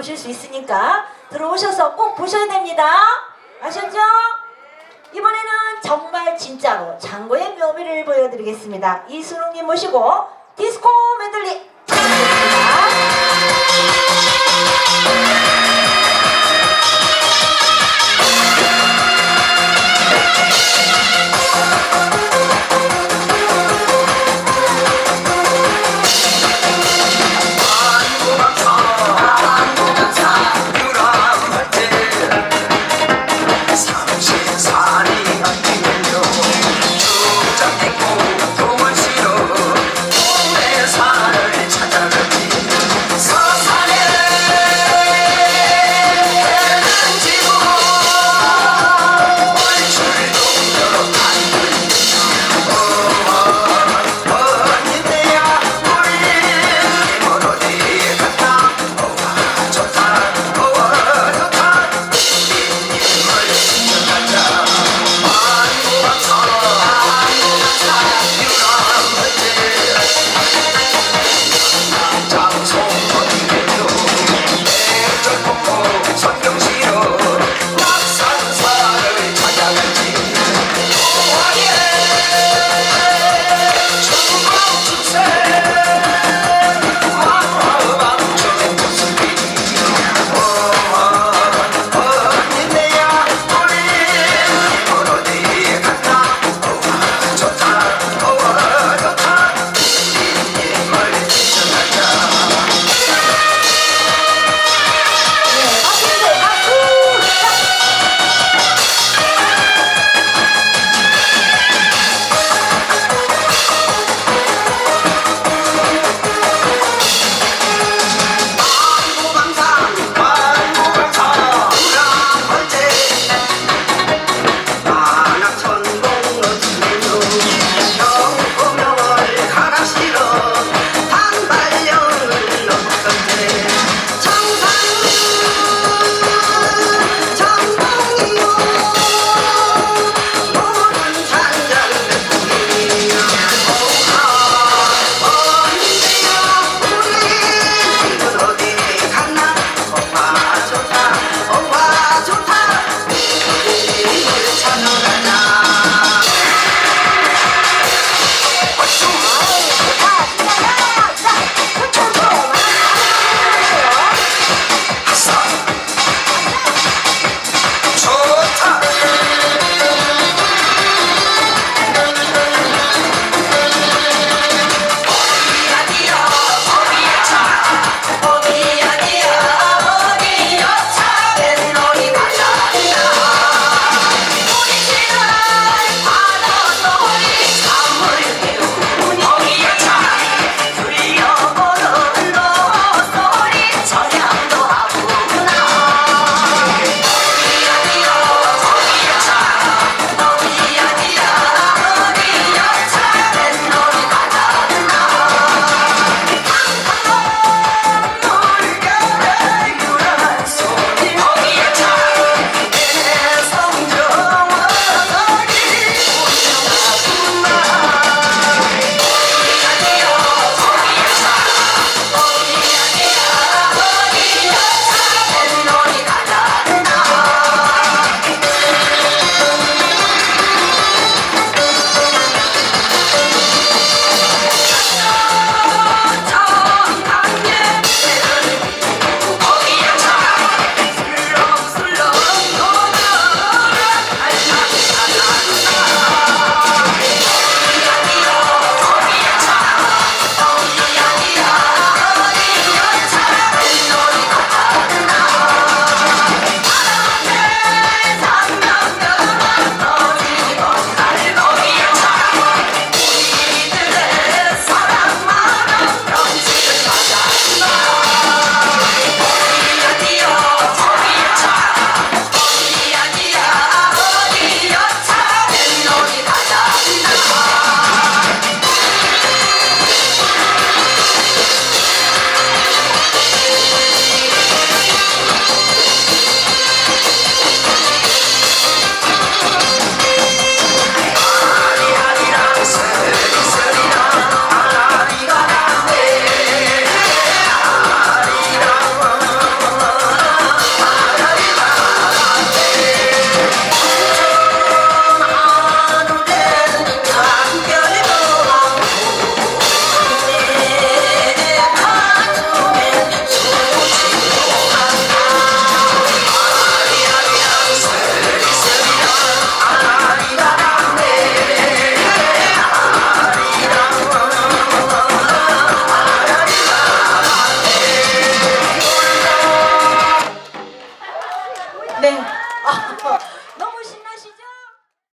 보실 수 있으니까 들어오셔서 꼭 보셔야 됩니다. 아셨죠? 이번에는 정말 진짜로 장고의 묘미를 보여드리겠습니다. 이수롱님 모시고 디스코 메들리